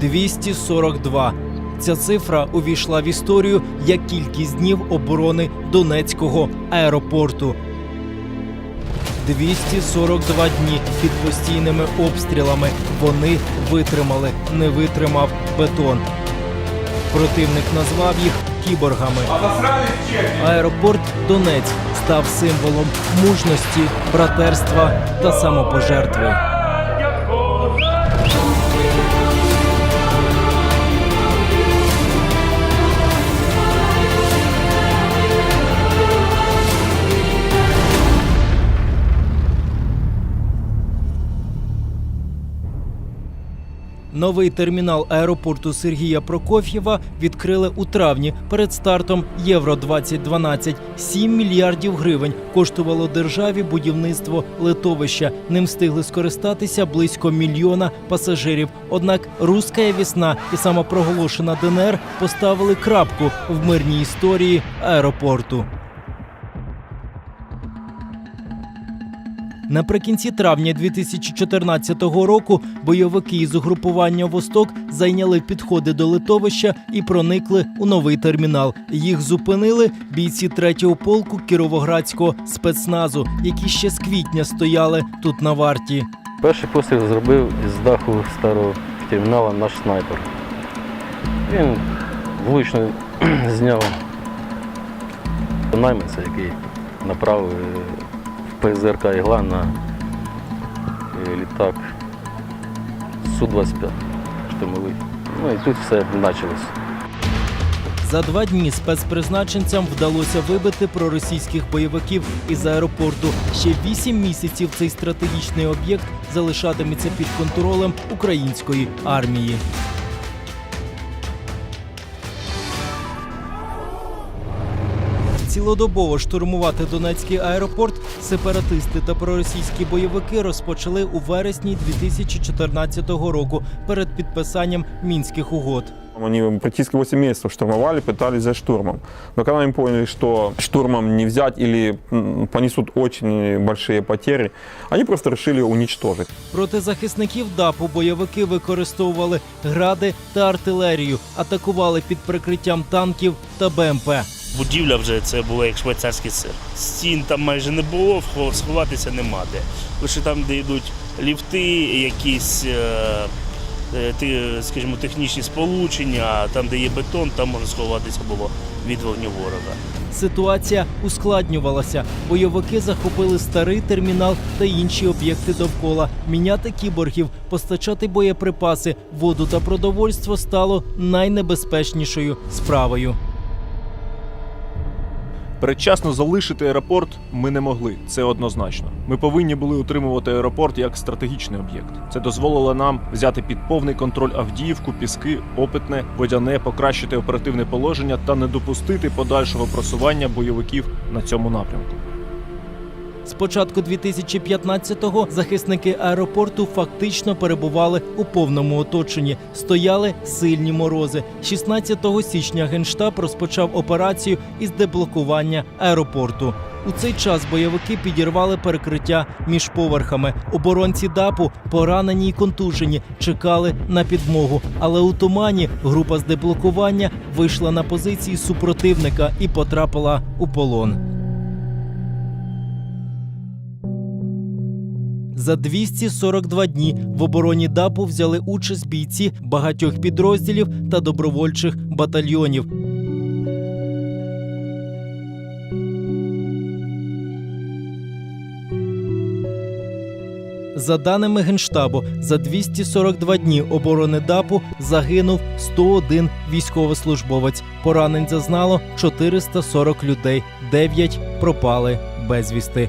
242. Ця цифра увійшла в історію як кількість днів оборони Донецького аеропорту. 242 дні під постійними обстрілами вони витримали, не витримав бетон. Противник назвав їх кіборгами. Аеропорт Донець став символом мужності, братерства та самопожертви. Новий термінал аеропорту Сергія Прокоф'єва відкрили у травні перед стартом Євро 2012 7 мільярдів гривень коштувало державі будівництво литовища. Ним встигли скористатися близько мільйона пасажирів. Однак руська весна і самопроголошена ДНР поставили крапку в мирній історії аеропорту. Наприкінці травня 2014 року бойовики із угрупування Восток зайняли підходи до литовища і проникли у новий термінал. Їх зупинили бійці 3-го полку Кіровоградського спецназу, які ще з квітня стояли тут на варті. Перший постріл зробив із даху старого термінала наш снайпер. Він влучно зняв найманця, який направив е, ПЗРК ігла на е, літак Су-25 штурмовий. Ну і тут все почалось. За два дні спецпризначенцям вдалося вибити проросійських бойовиків із аеропорту. Ще вісім місяців цей стратегічний об'єкт залишатиметься під контролем української армії. Цілодобово штурмувати Донецький аеропорт сепаратисти та проросійські бойовики розпочали у вересні 2014 року перед підписанням мінських угод. Они практически 8 месяцев штурмовали, пытались взять штурмом. Но когда они поняли, что штурмом не взять или м, понесут очень большие потери, они просто решили уничтожить. Проти захисників ДАПу бойовики використовували гради та артилерію, атакували під прикриттям танків та БМП. Будівля вже це було як швейцарський сир. Стін там майже не було, сховатися нема де. Лише там, де йдуть ліфти, якісь, е, е, скажімо, технічні сполучення, там, де є бетон, там можна сховатися було від вогню ворога. Ситуація ускладнювалася. Бойовики захопили старий термінал та інші об'єкти довкола. Міняти кіборгів, постачати боєприпаси, воду та продовольство стало найнебезпечнішою справою. Передчасно залишити аеропорт ми не могли. Це однозначно. Ми повинні були утримувати аеропорт як стратегічний об'єкт. Це дозволило нам взяти під повний контроль Авдіївку, Піски, Опитне, Водяне, покращити оперативне положення та не допустити подальшого просування бойовиків на цьому напрямку. З початку 2015-го захисники аеропорту фактично перебували у повному оточенні. Стояли сильні морози. 16 січня генштаб розпочав операцію із деблокування аеропорту. У цей час бойовики підірвали перекриття між поверхами. Оборонці ДАПу, поранені й контужені, чекали на підмогу. Але у тумані група з деблокування вийшла на позиції супротивника і потрапила у полон. За 242 дні в обороні ДАПу взяли участь бійці багатьох підрозділів та добровольчих батальйонів. За даними Генштабу, за 242 дні оборони ДАПу загинув 101 військовослужбовець. Поранень зазнало 440 людей, 9 пропали безвісти.